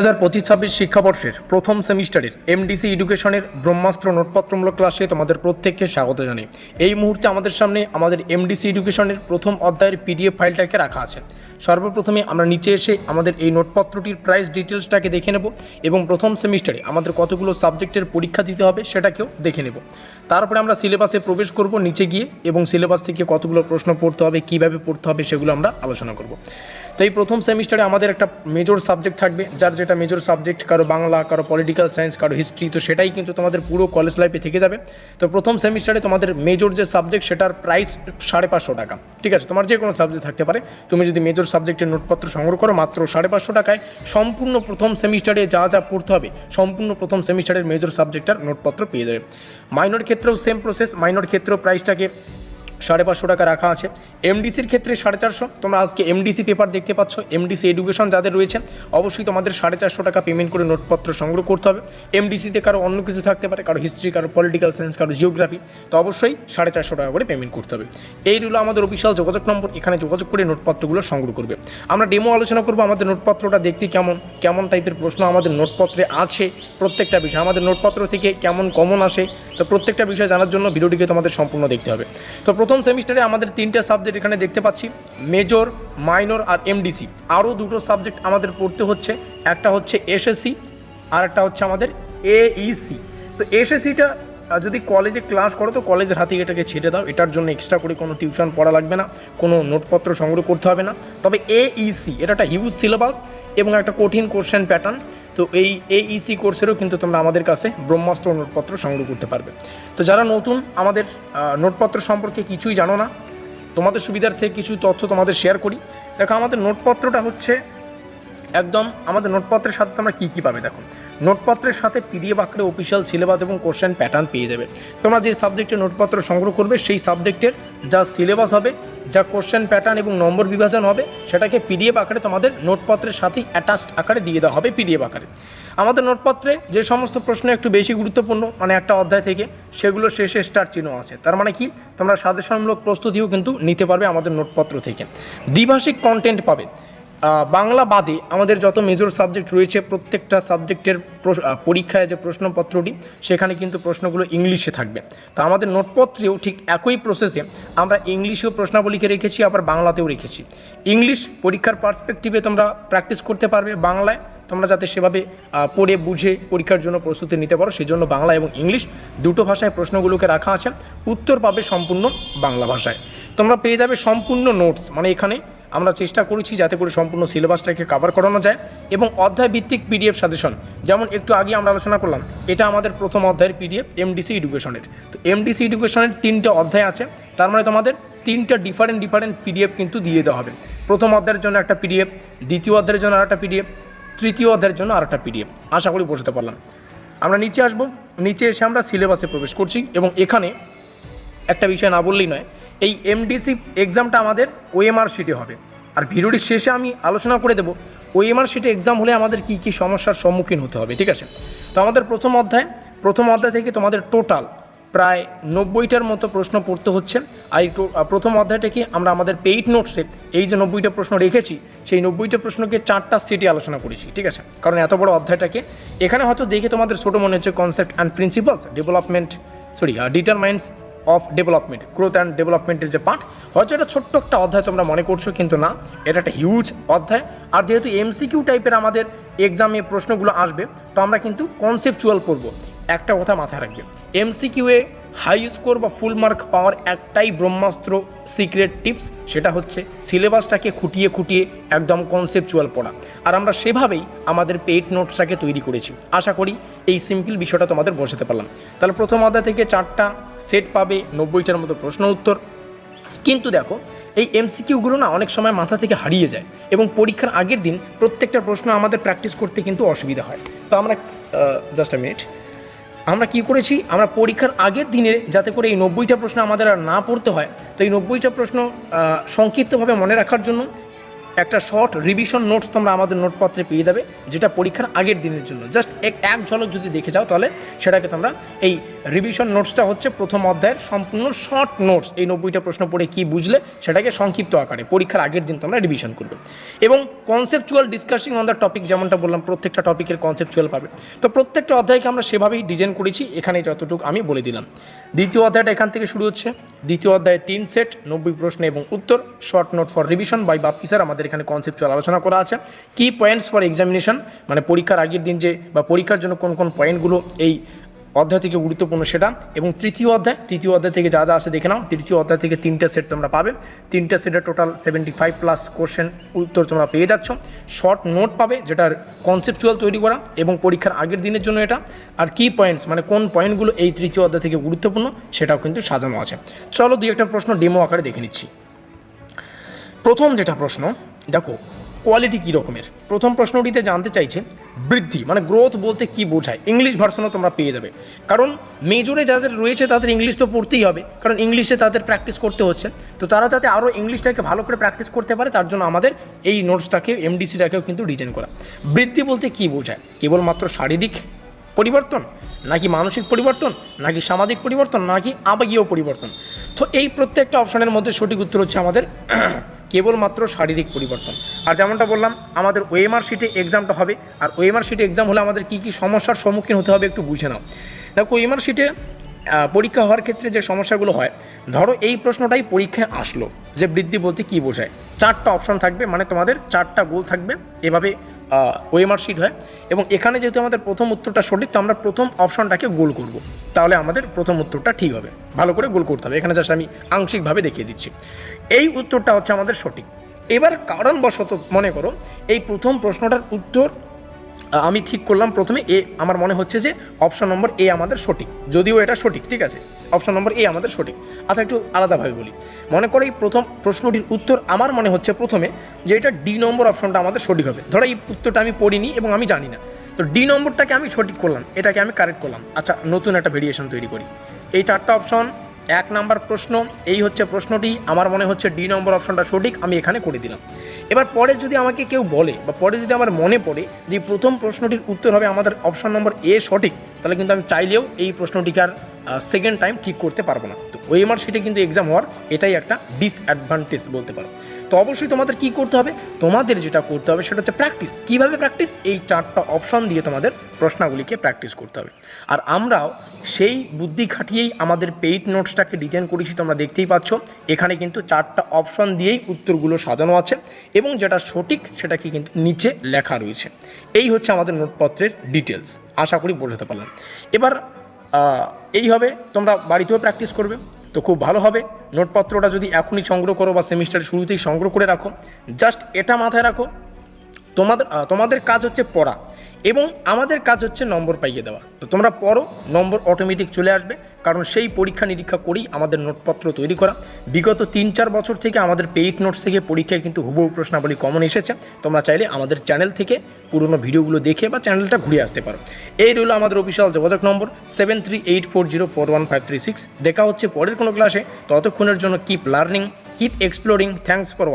হাজার পঁচিশ ছাব্বিশ শিক্ষাবর্ষের প্রথম সেমিস্টারের এমডিসি এডুকেশনের ব্রহ্মাস্ত্র নোটপত্রমূলক ক্লাসে তোমাদের প্রত্যেককে স্বাগত জানাই। এই মুহূর্তে আমাদের সামনে আমাদের এমডিসি এডুকেশনের প্রথম অধ্যায়ের পিডিএফ ফাইলটাকে রাখা আছে। সর্বপ্রথমে আমরা নিচে এসে আমাদের এই নোটপত্রটির প্রাইস ডিটেলসটাকে দেখে নেব এবং প্রথম সেমিস্টারে আমাদের কতগুলো সাবজেক্টের পরীক্ষা দিতে হবে সেটাকেও দেখে নেব। তারপরে আমরা সিলেবাসে প্রবেশ করব নিচে গিয়ে এবং সিলেবাস থেকে কতগুলো প্রশ্ন পড়তে হবে, কীভাবে পড়তে হবে সেগুলো আমরা আলোচনা করব। তো এই প্রথম সেমিস্টারে আমাদের একটা মেজর সাবজেক্ট থাকবে, যার যেটা মেজর সাবজেক্ট কারও বাংলা, কারও পলিটিক্যাল সায়েন্স কারও হিস্ট্রি তো সেটাই কিন্তু তোমাদের পুরো কলেজ লাইফে থেকে যাবে। তো প্রথম সেমিস্টারে তোমাদের মেজর যে সাবজেক্ট সেটার প্রাইস সাড়ে পাঁচশো টাকা। ঠিক আছে, তোমার যে কোনো সাবজেক্ট থাকতে পারে। তুমি যদি মেজর সাবজেক্টের নোটপত্র সংগ্রহ করো মাত্র সাড়ে পাঁচশো টাকায়, সম্পূর্ণ প্রথম সেমিস্টারে যা যা পড়তে হবে, সম্পূর্ণ প্রথম সেমিস্টারের মেজর সাবজেক্টটার নোটপত্র পেয়ে যাবে। মাইনর ক্ষেত্রেও সেম প্রসেস মাইনর ক্ষেত্রেও প্রাইসটাকে সাড়ে পাঁচশো টাকা রাখা আছে। এমডিসির ক্ষেত্রে সাড়ে চারশো। তোমরা আজকে এমডিসি পেপার দেখতে পাচ্ছ। এমডিসি এডুকেশন যাদের রয়েছে, অবশ্যই তোমাদের সাড়ে চারশো টাকা পেমেন্ট করে নোটপত্র সংগ্রহ করতে হবে। এমডিসিতে কারও অন্য কিছু থাকতে পারে, কারও হিস্ট্রি কারও পলিটিক্যাল সায়েন্স কারও জিওগ্রাফি তো অবশ্যই সাড়ে চারশো টাকা করে পেমেন্ট করতে হবে। এই হলো আমাদের অফিসিয়াল যোগাযোগ নম্বর এখানে যোগাযোগ করে নোটপত্রগুলো সংগ্রহ করবে। আমরা ডেমো আলোচনা করব, আমাদের নোটপত্রটা দেখতে কেমন কেমন টাইপের প্রশ্ন আমাদের নোটপত্রে আছে, প্রত্যেকটা বিষয়। আমাদের নোটপত্র থেকে কেমন কমন আসে, তো প্রত্যেকটা বিষয় জানার জন্য ভিডিওটিকে তোমাদের সম্পূর্ণ দেখতে হবে। তো প্রথম সেমিস্টারে আমাদের তিনটা সাবজেক্ট এখানে দেখতে পাচ্ছি মেজর মাইনর আর এমডিসি আরও দুটো সাবজেক্ট আমাদের পড়তে হচ্ছে, একটা হচ্ছে এসএসসি আর একটা হচ্ছে আমাদের এইসি তো এসএসসিটা যদি কলেজে ক্লাস করো, তো কলেজের হাতে এটাকে ছেড়ে দাও, এটার জন্য এক্সট্রা করে কোনো টিউশন পড়া লাগবে না, কোনো নোটপত্র সংগ্রহ করতে হবে না। তবে এইসি এটা একটা হিউজ সিলেবাস এবং একটা কঠিন কোশ্চেন প্যাটার্ন তো এই এইসি কোর্সেরও কিন্তু তোমরা আমাদের কাছে ব্রহ্মাস্ত্র নোটপত্র সংগ্রহ করতে পারবে। তো যারা নতুন, আমাদের নোটপত্র সম্পর্কে কিছুই জানো না, তোমাদের সুবিধার্থে কিছু তথ্য তোমাদের শেয়ার করি। দেখো, আমাদের নোটপত্রটা হচ্ছে একদম, আমাদের নোটপত্রের সাথে তোমরা কী কী পাবে, দেখো। নোটপত্রের সাথে পিডিএফ আকারে অফিসিয়াল সিলেবাস এবং কোশ্চেন প্যাটার্ন পেয়ে যাবে। তোমরা যে সাবজেক্টের নোটপত্র সংগ্রহ করবে, সেই সাবজেক্টের যা সিলেবাস হবে, যা কোশ্চেন প্যাটার্ন এবং নম্বর বিভাজন হবে, সেটাকে পিডিএফ আকারে তোমাদের নোটপত্রের সাথেই অ্যাটাচড আকারে দিয়ে দেওয়া হবে পিডিএফ আকারে। আমাদের নোটপত্রে যে সমস্ত প্রশ্ন একটু বেশি গুরুত্বপূর্ণ মানে একটা অধ্যায় থেকে, সেগুলো শেষে স্টার চিহ্ন আছে। তার মানে কি? তোমরা সাজেশনমূলক প্রস্তুতিও কিন্তু নিতে পারবে আমাদের নোটপত্র থেকে। দ্বিভাষিক কন্টেন্ট পাবে। বাংলা বাদে আমাদের যত মেজর সাবজেক্ট রয়েছে, প্রত্যেকটা সাবজেক্টের পরীক্ষায় যে প্রশ্নপত্রটি, সেখানে কিন্তু প্রশ্নগুলো ইংলিশে থাকবে। তো আমাদের নোটপত্রেও ঠিক একই প্রসেসে আমরা ইংলিশেও প্রশ্নাবলীকে রেখেছি, আবার বাংলাতেও রেখেছি। ইংলিশ পরীক্ষার পার্সপেক্টিভে তোমরা প্র্যাকটিস করতে পারবে বাংলায়। তোমরা যাতে সেভাবে পড়ে, বুঝে পরীক্ষার জন্য প্রস্তুতি নিতে পারো, সেজন্য বাংলা এবং ইংলিশ দুটো ভাষায় প্রশ্নগুলোকে রাখা আছে। উত্তর পাবে সম্পূর্ণ বাংলা ভাষায়। তোমরা পেয়ে যাবে সম্পূর্ণ নোটস মানে এখানে আমরা চেষ্টা করেছি যাতে করে সম্পূর্ণ সিলেবাসটাকে কভার করানো যায় এবং অধ্যায় ভিত্তিক পিডিএফ সাজেশন যেমন একটু আগে আমরা আলোচনা করলাম, এটা আমাদের প্রথম অধ্যায়ের পিডিএফ এমডিসি এডুকেশনের তো এমডিসি এডুকেশনের তিনটে অধ্যায় আছে, তার মানে তোমাদের তিনটা ডিফারেন্ট ডিফারেন্ট পিডিএফ কিন্তু দিয়ে দেওয়া হবে। প্রথম অধ্যায়ের জন্য একটা পিডিএফ দ্বিতীয় অধ্যায়ের জন্য আরেকটা পিডিএফ তৃতীয় অধ্যায়ের জন্য আরেকটা পিডিএফ আশা করি বোঝাতে পারলাম। আমরা নিচে আসব, নিচে এসে আমরা সিলেবাসে প্রবেশ করছি এবং এখানে একটা বিষয় না বললেই নয় এই এমডিসি এক্সামটা আমাদের ওএমআর শিটে হবে। আর ভিডিওটির শেষে আমি আলোচনা করে দেবো ওএমআর শিটে এক্সাম হলে আমাদের কী কী সমস্যার সম্মুখীন হতে হবে, ঠিক আছে? তো আমাদের প্রথম অধ্যায় প্রথম অধ্যায় থেকে তোমাদের টোটাল প্রায় নব্বইটার মতো প্রশ্ন পড়তে হচ্ছে। আর প্রথম অধ্যায়টাকে আমরা আমাদের পেইড নোটসে এই যে নব্বইটা প্রশ্ন রেখেছি, সেই নব্বইটা প্রশ্নকে চারটা সেটে আলোচনা করেছি, ঠিক আছে? কারণ এত বড় অধ্যায়টাকে এখানে হয়তো দেখে তোমাদের ছোটো মনে হচ্ছে concept and principles development sorry determinants of development growth and ডেভেলপমেন্টের যে পার্ট হয়তো এটা ছোট্ট একটা অধ্যায় তোমরা মনে করছ, কিন্তু না, এটা একটা হিউজ অধ্যায়। আর যেহেতু এমসিকিউ টাইপের আমাদের এক্সামে প্রশ্নগুলো আসবে, তো আমরা কিন্তু কনসেপচুয়াল করব। একটা কথা মাথায় রাখবে। এমসিকিউয়ে হাই স্কোর বা ফুল মার্ক পাওয়ার একটাই ব্রহ্মাস্ত্র সিক্রেট টিপস, সেটা হচ্ছে সিলেবাসটাকে খুঁটিয়ে খুঁটিয়ে একদম কনসেপচুয়াল পড়া। আর আমরা সেভাবেই আমাদের পেইড নোটসটাকে তৈরি করেছি। আশা করি এই সিম্পল বিষয়টা তোমাদের বোঝাতে পারলাম। তাহলে প্রথম অধ্যায় থেকে চারটা সেট পাবে, নব্বইটার মতো প্রশ্ন উত্তর। কিন্তু দেখো, এই এমসিকিউগুলো না অনেক সময় মাথা থেকে হারিয়ে যায় এবং পরীক্ষার আগের দিন প্রত্যেকটা প্রশ্ন আমাদের প্র্যাকটিস করতে কিন্তু অসুবিধা হয়। তো আমরা জাস্ট আ মিনিট আমরা কি করেছি? আমরা পরীক্ষার আগের দিনে যাতে করে এই নব্বইটা প্রশ্ন আমাদের আর না পড়তে হয়, তো এই নব্বইটা প্রশ্ন সংক্ষিপ্তভাবে মনে রাখার জন্য একটা শর্ট রিভিশন নোটস তোমরা আমাদের নোটপত্রে পেয়ে যাবে, যেটা পরীক্ষার আগের দিনের জন্য। জাস্ট এক এক ঝলক যদি দেখে যাও তাহলে সেটাকে তোমরা এই রিভিশন নোটসটা হচ্ছে প্রথম অধ্যায়ের সম্পূর্ণ শর্ট নোটস এই নব্বইটা প্রশ্ন পড়ে কি বুঝলে সেটাকে সংক্ষিপ্ত আকারে, পরীক্ষার আগের দিন তোমরা রিভিশন করবে। এবং conceptual discussing on the topic যেমনটা বললাম, প্রত্যেকটা টপিকের কনসেপচুয়াল পাবে। তো প্রত্যেকটা অধ্যায়কে আমরা সেভাবেই ডিজাইন করেছি, এখানে যতটুকু আমি বলে দিলাম। দ্বিতীয় অধ্যায়টা এখান থেকে শুরু হচ্ছে। দ্বিতীয় অধ্যায়ে তিন সেট নব্বই প্রশ্ন এবং উত্তর short note for revision by Bappi sir আমাদের এখানে কনসেপচুয়াল আলোচনা করা আছে। কি পয়েন্টস ফর এক্সামিনেশন মানে পরীক্ষার আগের দিন যে বা পরীক্ষার জন্য কোন কোন পয়েন্টগুলো এই অধ্যায় থেকে গুরুত্বপূর্ণ সেটা। এবং তৃতীয় অধ্যায় তৃতীয় অধ্যায় থেকে যা যা আছে দেখে নাও। তৃতীয় অধ্যায় থেকে তিনটে সেট তোমরা পাবে। তিনটে সেটের total seventy five plus question উত্তর তোমরা পেয়ে যাচ্ছ। শর্ট নোট পাবে যেটার কনসেপচুয়াল তৈরি করা এবং পরীক্ষার আগের দিনের জন্য এটা। আর কি পয়েন্টস মানে কোন পয়েন্টগুলো এই তৃতীয় অধ্যায় থেকে গুরুত্বপূর্ণ সেটাও কিন্তু সাজানো আছে। চলো দুই একটা প্রশ্ন ডেমো আকারে দেখে নিচ্ছি। প্রথম যেটা প্রশ্ন দেখো কোয়ালিটি কী রকমের? প্রথম প্রশ্নটিতে জানতে চাইছে, বৃদ্ধি মানে গ্রোথ বলতে কি বোঝায়? ইংলিশ ভার্সনও তোমরা পেয়ে যাবে। কারণ মেজরে যাদের রয়েছে, তাদের ইংলিশ তো পড়তেই হবে, কারণ ইংলিশে তাদের প্র্যাকটিস করতে হচ্ছে। তো তারা যাতে আরও ইংলিশটাকে ভালো করে প্র্যাকটিস করতে পারে, তার জন্য আমাদের এই নোটসটাকে এমডিসিটাকেও কিন্তু ডিজাইন করা। বৃদ্ধি বলতে কি বোঝায়? কেবলমাত্র শারীরিক পরিবর্তন, নাকি মানসিক পরিবর্তন, নাকি সামাজিক পরিবর্তন, নাকি আবেগীয় পরিবর্তন? তো এই প্রত্যেকটা অপশনের মধ্যে সঠিক উত্তর হচ্ছে আমাদের কেবলমাত্র শারীরিক পরিবর্তন। আর যেমনটা বললাম, আমাদের ওএমআর শিটে এক্সামটা হবে, আর ওএমআর শিটে এক্সাম হলে আমাদের কী কী সমস্যার সম্মুখীন হতে হবে একটু বুঝে নাও। দেখো ওয়েমার শিটে পরীক্ষা হওয়ার ক্ষেত্রে যে সমস্যাগুলো হয়, ধরো এই প্রশ্নটাই পরীক্ষায় আসলো, যে বৃদ্ধি বলতে কী বোঝায়? চারটা অপশন থাকবে মানে তোমাদের চারটা গোল থাকবে, এভাবে ওয়েমার শিট হয় এবং এখানে যেহেতু আমাদের প্রথম উত্তরটা সঠিক, তো আমরা প্রথম অপশনটাকে গোল করব। তাহলে আমাদের প্রথম উত্তরটা ঠিক হবে। ভালো করে গোল করতে হবে। এখানে জাস্ট আমি আংশিকভাবে দেখিয়ে দিচ্ছি। এই উত্তরটা হচ্ছে আমাদের সঠিক। এবার কারণবশত মনে করো, এই প্রথম প্রশ্নটার উত্তর আমি ঠিক করলাম প্রথমে এ, আমার মনে হচ্ছে যে অপশন নম্বর এ আমাদের সঠিক। যদিও এটা সঠিক, ঠিক আছে? অপশন নম্বর এ আমাদের সঠিক। আচ্ছা একটু আলাদাভাবে বলি। মনে করো এই প্রথম প্রশ্নটির উত্তর আমার মনে হচ্ছে প্রথমে যে এটা ডি নম্বর অপশনটা আমাদের সঠিক হবে। ধরো এই উত্তরটা আমি পড়িনি এবং আমি জানি না। তো ডি নম্বরটাকে আমি সঠিক করলাম, এটাকে আমি কারেক্ট করলাম। আচ্ছা নতুন একটা ভেরিয়েশন তৈরি করি। এই চারটা অপশন এক নাম্বার প্রশ্ন, এই হচ্ছে প্রশ্নটি, আমার মনে হচ্ছে ডি নম্বর অপশনটা সঠিক, আমি এখানে করে দিলাম। এবার পরে যদি আমাকে কেউ বলে, বা পরে যদি আমার মনে পড়ে যে প্রথম প্রশ্নটির উত্তর হবে আমাদের অপশন নম্বর এ সঠিক, তাহলে কিন্তু আমি চাইলেও এই প্রশ্নটিকে আর সেকেন্ড টাইম ঠিক করতে পারব না। ওএমআর শিটে কিন্তু এক্সাম হওয়ার এটাই একটা ডিসঅ্যাডভান্টেজ বলতে পারো। তো অবশ্যই তোমাদের কি করতে হবে? তোমাদের যেটা করতে হবে সেটা হচ্ছে প্র্যাকটিস কীভাবে প্র্যাকটিস এই চারটা অপশন দিয়ে তোমাদের প্রশ্নগুলিকে প্র্যাকটিস করতে হবে। আর আমরাও সেই বুদ্ধি খাটিয়েই আমাদের পেইড নোটসটাকে ডিজাইন করেছি, তোমরা দেখতেই পাচ্ছ। এখানে কিন্তু চারটা অপশন দিয়েই উত্তরগুলো সাজানো আছে এবং যেটা সঠিক সেটাকে কিন্তু নিচে লেখা রয়েছে। এই হচ্ছে আমাদের নোটপত্রের ডিটেলস আশা করি বোঝাতে পারলাম। এবার এইভাবে তোমরা বাড়িতেও প্র্যাকটিস করবে। তো খুব ভালো হবে। নোটপত্রটা যদি এখনই সংগ্রহ করো বা সেমিস্টার শুরুতেই সংগ্রহ করে রাখো। জাস্ট এটা মাথায় রাখো। তোমাদের তোমাদের কাজ হচ্ছে পড়া। এবং আমাদের কাজ হচ্ছে নম্বর পাইয়ে দেওয়া। তো তোমরা পড়ো, নম্বর অটোমেটিক চলে আসবে, কারণ সেই পরীক্ষা নিরীক্ষা করেই আমাদের নোটপত্র তৈরি করা। বিগত তিন চার বছর থেকে আমাদের পেইড নোটস থেকে পরীক্ষায় কিন্তু হুবহু প্রশ্নাবলী কমন এসেছে। তোমরা চাইলে আমাদের চ্যানেল থেকে পুরনো ভিডিওগুলো দেখে বা চ্যানেলটা ঘুরে আসতে পারো। এই রইল আমাদের অফিসিয়াল যোগাযোগ নম্বর seven three eight four zero four one five three six দেখা হচ্ছে পরের কোনো ক্লাসে ততক্ষণের জন্য keep learning keep exploring thanks for